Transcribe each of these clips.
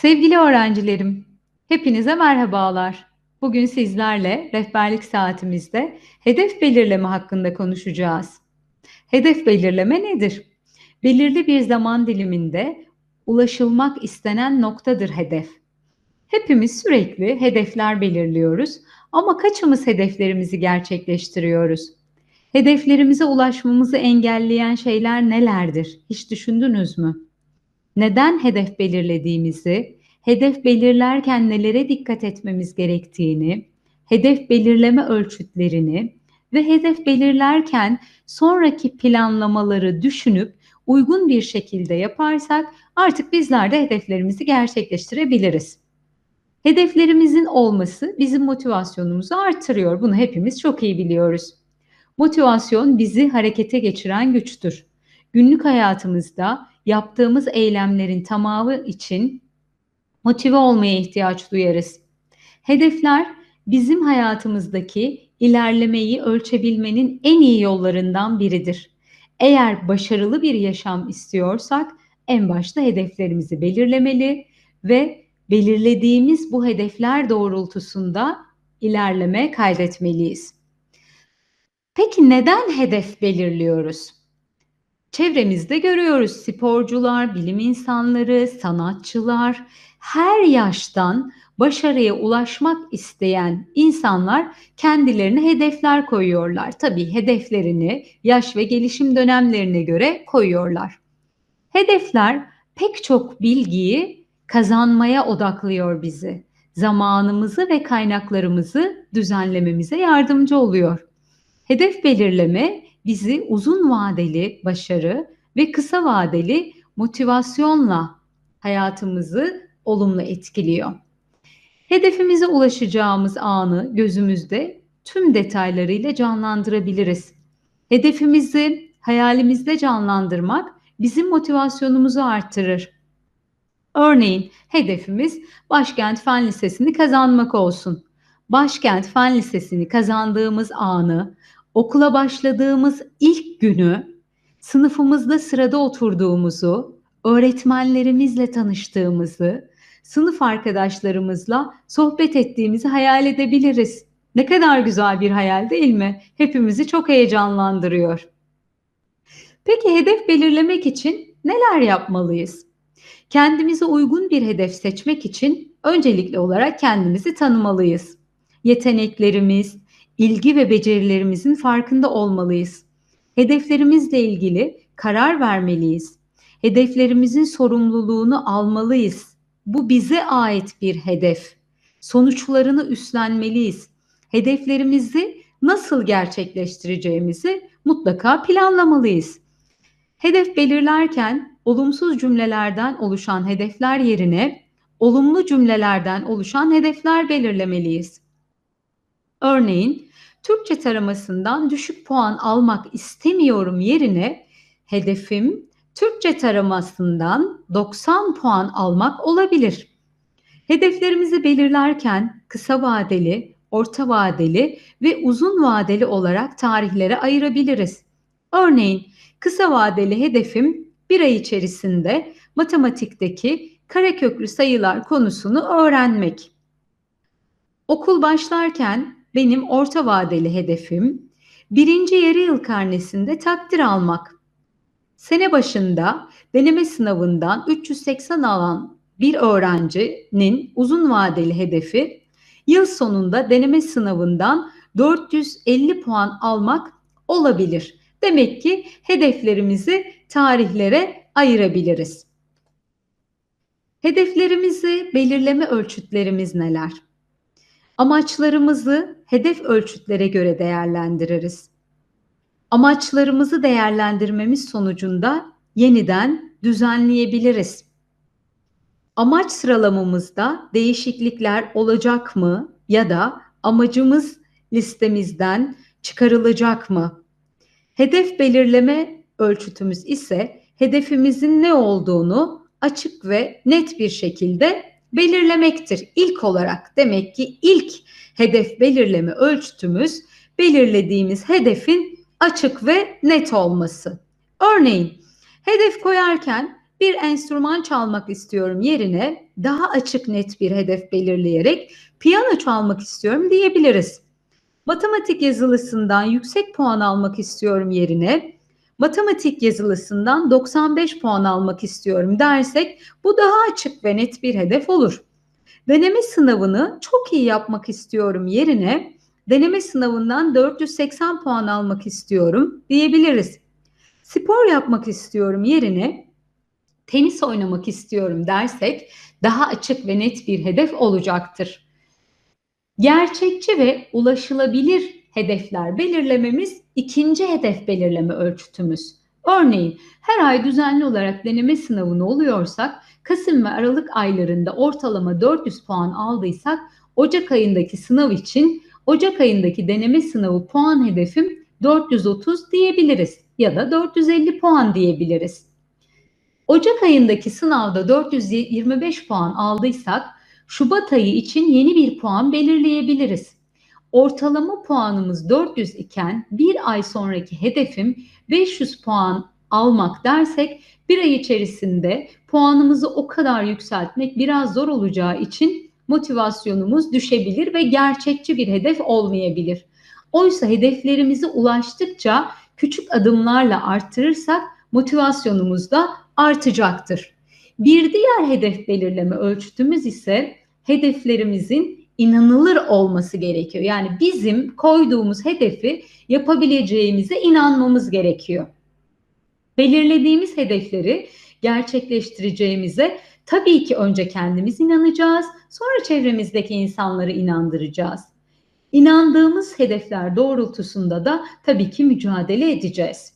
Sevgili öğrencilerim, hepinize merhabalar. Bugün sizlerle rehberlik saatimizde hedef belirleme hakkında konuşacağız. Hedef belirleme nedir? Belirli bir zaman diliminde ulaşılmak istenen noktadır hedef. Hepimiz sürekli hedefler belirliyoruz ama kaçımız hedeflerimizi gerçekleştiriyoruz? Hedeflerimize ulaşmamızı engelleyen şeyler nelerdir? Hiç düşündünüz mü? Neden hedef belirlediğimizi, hedef belirlerken nelere dikkat etmemiz gerektiğini, hedef belirleme ölçütlerini ve hedef belirlerken sonraki planlamaları düşünüp uygun bir şekilde yaparsak artık bizler de hedeflerimizi gerçekleştirebiliriz. Hedeflerimizin olması bizim motivasyonumuzu artırıyor. Bunu hepimiz çok iyi biliyoruz. Motivasyon bizi harekete geçiren güçtür. Günlük hayatımızda yaptığımız eylemlerin tamamı için motive olmaya ihtiyaç duyarız. Hedefler bizim hayatımızdaki ilerlemeyi ölçebilmenin en iyi yollarından biridir. Eğer başarılı bir yaşam istiyorsak en başta hedeflerimizi belirlemeli ve belirlediğimiz bu hedefler doğrultusunda ilerleme kaydetmeliyiz. Peki neden hedef belirliyoruz? Çevremizde görüyoruz sporcular, bilim insanları, sanatçılar, her yaştan başarıya ulaşmak isteyen insanlar kendilerine hedefler koyuyorlar. Tabii hedeflerini yaş ve gelişim dönemlerine göre koyuyorlar. Hedefler pek çok bilgiyi kazanmaya odaklıyor bizi. Zamanımızı ve kaynaklarımızı düzenlememize yardımcı oluyor. Hedef belirleme bizi uzun vadeli başarı ve kısa vadeli motivasyonla hayatımızı olumlu etkiliyor. Hedefimize ulaşacağımız anı gözümüzde tüm detaylarıyla canlandırabiliriz. Hedefimizi hayalimizde canlandırmak bizim motivasyonumuzu artırır. Örneğin hedefimiz Başkent Fen Lisesi'ni kazanmak olsun. Başkent Fen Lisesi'ni kazandığımız anı okula başladığımız ilk günü sınıfımızda sırada oturduğumuzu, öğretmenlerimizle tanıştığımızı, sınıf arkadaşlarımızla sohbet ettiğimizi hayal edebiliriz. Ne kadar güzel bir hayal değil mi? Hepimizi çok heyecanlandırıyor. Peki hedef belirlemek için neler yapmalıyız? Kendimize uygun bir hedef seçmek için öncelikli olarak kendimizi tanımalıyız. Yeteneklerimiz, ilgi ve becerilerimizin farkında olmalıyız. Hedeflerimizle ilgili karar vermeliyiz. Hedeflerimizin sorumluluğunu almalıyız. Bu bize ait bir hedef. Sonuçlarını üstlenmeliyiz. Hedeflerimizi nasıl gerçekleştireceğimizi mutlaka planlamalıyız. Hedef belirlerken olumsuz cümlelerden oluşan hedefler yerine olumlu cümlelerden oluşan hedefler belirlemeliyiz. Örneğin Türkçe taramasından düşük puan almak istemiyorum yerine hedefim Türkçe taramasından 90 puan almak olabilir. Hedeflerimizi belirlerken kısa vadeli, orta vadeli ve uzun vadeli olarak tarihlere ayırabiliriz. Örneğin kısa vadeli hedefim bir ay içerisinde matematikteki kareköklü sayılar konusunu öğrenmek. Okul başlarken benim orta vadeli hedefim birinci yarı yıl karnesinde takdir almak. Sene başında deneme sınavından 380 alan bir öğrencinin uzun vadeli hedefi yıl sonunda deneme sınavından 450 puan almak olabilir. Demek ki hedeflerimizi tarihlere ayırabiliriz. Hedeflerimizi belirleme ölçütlerimiz neler? Amaçlarımızı hedef ölçütlere göre değerlendiririz. Amaçlarımızı değerlendirmemiz sonucunda yeniden düzenleyebiliriz. Amaç sıralamamızda değişiklikler olacak mı ya da amacımız listemizden çıkarılacak mı? Hedef belirleme ölçütümüz ise hedefimizin ne olduğunu açık ve net bir şekilde belirlemektir. İlk olarak demek ki ilk hedef belirleme ölçütümüz belirlediğimiz hedefin açık ve net olması. Örneğin hedef koyarken bir enstrüman çalmak istiyorum yerine daha açık net bir hedef belirleyerek piyano çalmak istiyorum diyebiliriz. Matematik yazılısından yüksek puan almak istiyorum yerine matematik yazılısından 95 puan almak istiyorum dersek bu daha açık ve net bir hedef olur. Deneme sınavını çok iyi yapmak istiyorum yerine deneme sınavından 480 puan almak istiyorum diyebiliriz. Spor yapmak istiyorum yerine tenis oynamak istiyorum dersek daha açık ve net bir hedef olacaktır. Gerçekçi ve ulaşılabilir hedefler belirlememiz ikinci hedef belirleme ölçütümüz. Örneğin her ay düzenli olarak deneme sınavını oluyorsak Kasım ve Aralık aylarında ortalama 400 puan aldıysak Ocak ayındaki sınav için Ocak ayındaki deneme sınavı puan hedefim 430 diyebiliriz ya da 450 puan diyebiliriz. Ocak ayındaki sınavda 425 puan aldıysak Şubat ayı için yeni bir puan belirleyebiliriz. Ortalama puanımız 400 iken bir ay sonraki hedefim 500 puan almak dersek bir ay içerisinde puanımızı o kadar yükseltmek biraz zor olacağı için motivasyonumuz düşebilir ve gerçekçi bir hedef olmayabilir. Oysa hedeflerimize ulaştıkça küçük adımlarla arttırırsak motivasyonumuz da artacaktır. Bir diğer hedef belirleme ölçütümüz ise hedeflerimizin inanılır olması gerekiyor. Yani bizim koyduğumuz hedefi yapabileceğimize inanmamız gerekiyor. Belirlediğimiz hedefleri gerçekleştireceğimize tabii ki önce kendimiz inanacağız, sonra çevremizdeki insanları inandıracağız. İnandığımız hedefler doğrultusunda da tabii ki mücadele edeceğiz.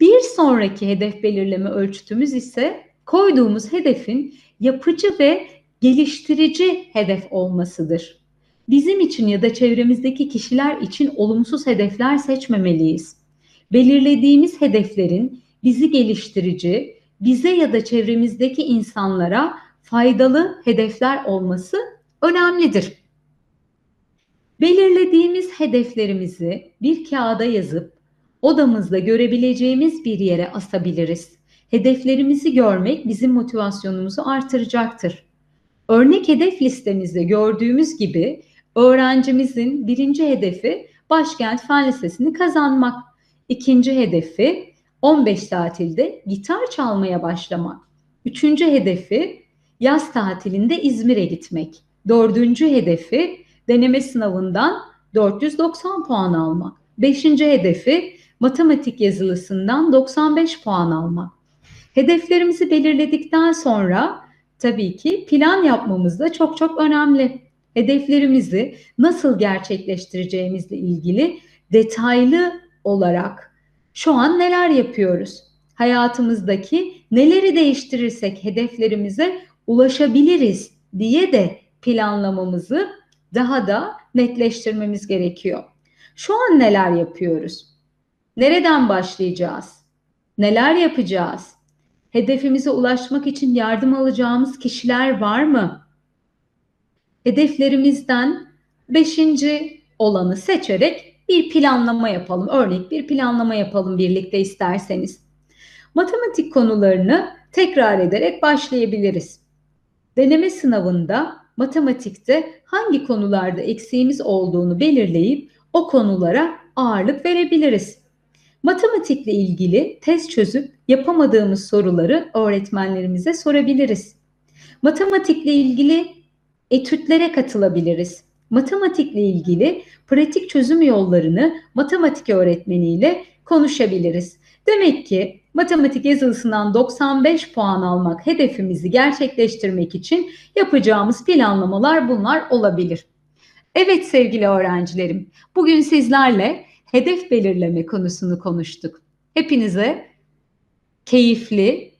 Bir sonraki hedef belirleme ölçütümüz ise koyduğumuz hedefin yapıcı ve geliştirici hedef olmasıdır. Bizim için ya da çevremizdeki kişiler için olumsuz hedefler seçmemeliyiz. Belirlediğimiz hedeflerin bizi geliştirici, bize ya da çevremizdeki insanlara faydalı hedefler olması önemlidir. Belirlediğimiz hedeflerimizi bir kağıda yazıp odamızda görebileceğimiz bir yere asabiliriz. Hedeflerimizi görmek bizim motivasyonumuzu artıracaktır. Örnek hedef listemizde gördüğümüz gibi öğrencimizin birinci hedefi Başkent Fen Lisesi'ni kazanmak. İkinci hedefi 15 tatilde gitar çalmaya başlamak. Üçüncü hedefi yaz tatilinde İzmir'e gitmek. Dördüncü hedefi deneme sınavından 490 puan almak. Beşinci hedefi matematik yazılısından 95 puan almak. Hedeflerimizi belirledikten sonra tabii ki plan yapmamız da çok çok önemli. Hedeflerimizi nasıl gerçekleştireceğimizle ilgili detaylı olarak şu an neler yapıyoruz? Hayatımızdaki neleri değiştirirsek hedeflerimize ulaşabiliriz diye de planlamamızı daha da netleştirmemiz gerekiyor. Şu an neler yapıyoruz? Nereden başlayacağız? Neler yapacağız? Hedefimize ulaşmak için yardım alacağımız kişiler var mı? Hedeflerimizden beşinci olanı seçerek bir planlama yapalım. Örnek bir planlama yapalım birlikte isterseniz. Matematik konularını tekrar ederek başlayabiliriz. Deneme sınavında matematikte hangi konularda eksiğimiz olduğunu belirleyip o konulara ağırlık verebiliriz. Matematikle ilgili test çözüp yapamadığımız soruları öğretmenlerimize sorabiliriz. Matematikle ilgili etütlere katılabiliriz. Matematikle ilgili pratik çözüm yollarını matematik öğretmeniyle konuşabiliriz. Demek ki matematik yazılısından 95 puan almak hedefimizi gerçekleştirmek için yapacağımız planlamalar bunlar olabilir. Evet sevgili öğrencilerim, bugün sizlerle hedef belirleme konusunu konuştuk. Hepinize keyifli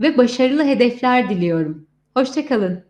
ve başarılı hedefler diliyorum. Hoşçakalın.